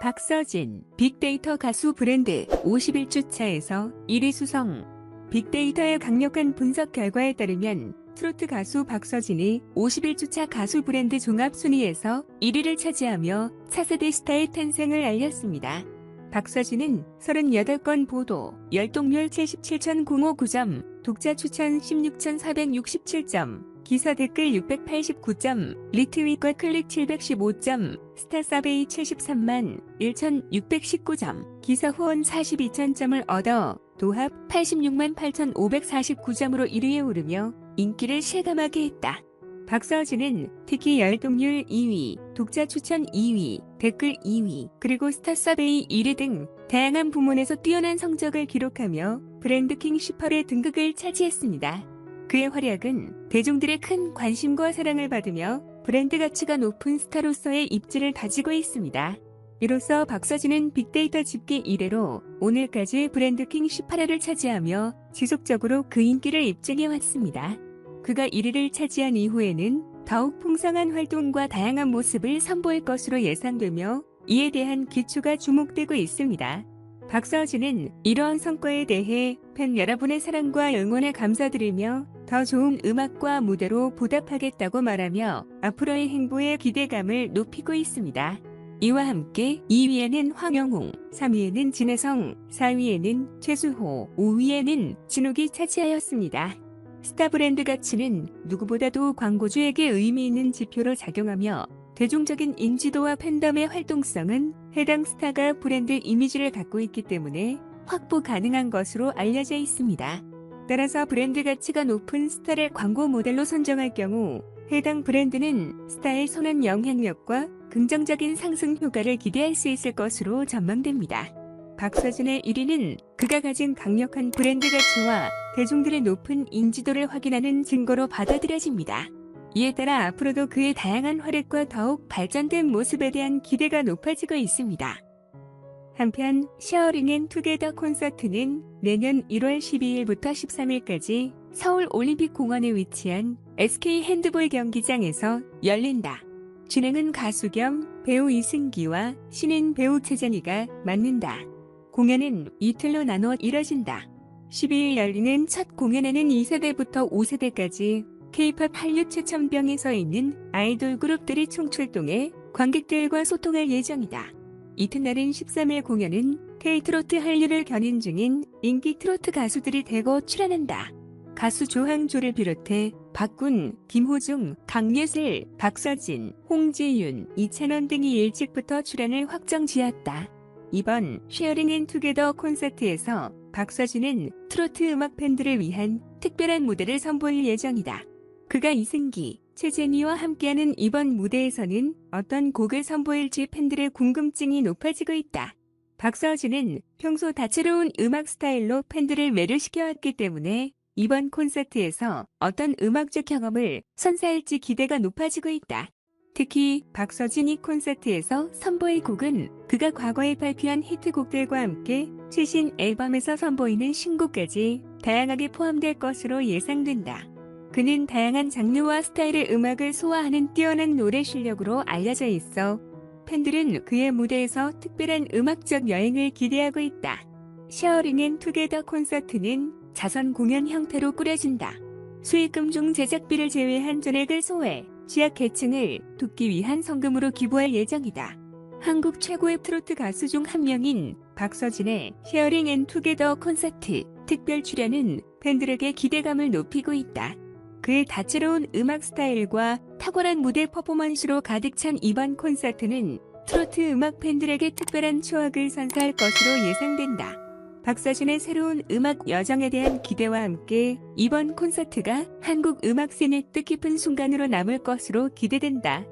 박서진, 빅데이터 가수 브랜드 51주차에서 1위 수성. 빅데이터의 강력한 분석 결과에 따르면 트로트 가수 박서진이 51주차 가수 브랜드 종합 순위에서 1위를 차지하며 차세대 스타의 탄생을 알렸습니다. 박서진은 38건 보도, 열동률 77,059점, 독자 추천 16,467점, 기사 댓글 689점, 리트윗과 클릭 715점, 스타사베이 73만 1,619점, 기사 후원 42,000점을 얻어 도합 86만 8,549점으로 1위에 오르며 인기를 실감하게 했다. 박서진은 특히 열동률 2위, 독자 추천 2위, 댓글 2위, 그리고 스타서베이 1위 등 다양한 부문에서 뛰어난 성적을 기록하며 브랜드킹 18회 등극을 차지했습니다. 그의 활약은 대중들의 큰 관심과 사랑을 받으며 브랜드 가치가 높은 스타로서의 입지를 다지고 있습니다. 이로써 박서진은 빅데이터 집계 1회로 오늘까지 브랜드킹 18회를 차지하며 지속적으로 그 인기를 입증해왔습니다. 그가 1위를 차지한 이후에는 더욱 풍성한 활동과 다양한 모습을 선보일 것으로 예상되며 이에 대한 기초가 주목되고 있습니다. 박서진은 이러한 성과에 대해 팬 여러분의 사랑과 응원에 감사드리며 더 좋은 음악과 무대로 보답하겠다고 말하며 앞으로의 행보에 기대감을 높이고 있습니다. 이와 함께 2위에는 황영웅, 3위에는 진혜성, 4위에는 최수호, 5위에는 진욱이 차지하였습니다. 스타 브랜드 가치는 누구보다도 광고주에게 의미 있는 지표로 작용하며 대중적인 인지도와 팬덤의 활동성은 해당 스타가 브랜드 이미지를 갖고 있기 때문에 확보 가능한 것으로 알려져 있습니다. 따라서 브랜드 가치가 높은 스타를 광고 모델로 선정할 경우 해당 브랜드는 스타의 선한 영향력과 긍정적인 상승 효과를 기대할 수 있을 것으로 전망됩니다. 박서진의 1위는 그가 가진 강력한 브랜드 가치와 대중들의 높은 인지도를 확인하는 증거로 받아들여집니다. 이에 따라 앞으로도 그의 다양한 활약과 더욱 발전된 모습에 대한 기대가 높아지고 있습니다. 한편 샤어링 앤 투게더 콘서트는 내년 1월 12일부터 13일까지 서울 올림픽 공원에 위치한 SK 핸드볼 경기장에서 열린다. 진행은 가수 겸 배우 이승기와 신인 배우 최전희가 맡는다. 공연은 이틀로 나눠 이뤄진다. 12일 열리는 첫 공연에는 2세대부터 5세대까지 K-팝 한류 최첨병에 서 있는 아이돌 그룹들이 총출동해 관객들과 소통할 예정이다. 이튿날인 13일 공연은 K-트로트 한류를 견인 중인 인기 트로트 가수들이 대거 출연한다. 가수 조항조를 비롯해 박군, 김호중, 강예슬, 박서진, 홍지윤, 이찬원 등이 일찍부터 출연을 확정 지었다. 이번 쉐어링 앤 투게더 콘서트에서 박서진은 트로트 음악 팬들을 위한 특별한 무대를 선보일 예정이다. 그가 이승기, 최재니와 함께하는 이번 무대에서는 어떤 곡을 선보일지 팬들의 궁금증이 높아지고 있다. 박서진은 평소 다채로운 음악 스타일로 팬들을 매료시켜왔기 때문에 이번 콘서트에서 어떤 음악적 경험을 선사할지 기대가 높아지고 있다. 특히 박서진이 콘서트에서 선보일 곡은 그가 과거에 발표한 히트곡들과 함께 최신 앨범에서 선보이는 신곡까지 다양하게 포함될 것으로 예상된다. 그는 다양한 장르와 스타일의 음악을 소화하는 뛰어난 노래 실력으로 알려져 있어 팬들은 그의 무대에서 특별한 음악적 여행을 기대하고 있다. 샤어링 앤 투게더 콘서트는 자선 공연 형태로 꾸려진다. 수익금 중 제작비를 제외한 전액을 소외, 취약 계층을 돕기 위한 성금으로 기부할 예정이다. 한국 최고의 트로트 가수 중 한 명인 박서진의 쉐어링 앤 투게더 콘서트 특별 출연은 팬들에게 기대감을 높이고 있다. 그의 다채로운 음악 스타일과 탁월한 무대 퍼포먼스로 가득 찬 이번 콘서트는 트로트 음악 팬들에게 특별한 추억을 선사할 것으로 예상된다. 박서진의 새로운 음악 여정에 대한 기대와 함께 이번 콘서트가 한국 음악 씬의 뜻깊은 순간으로 남을 것으로 기대된다.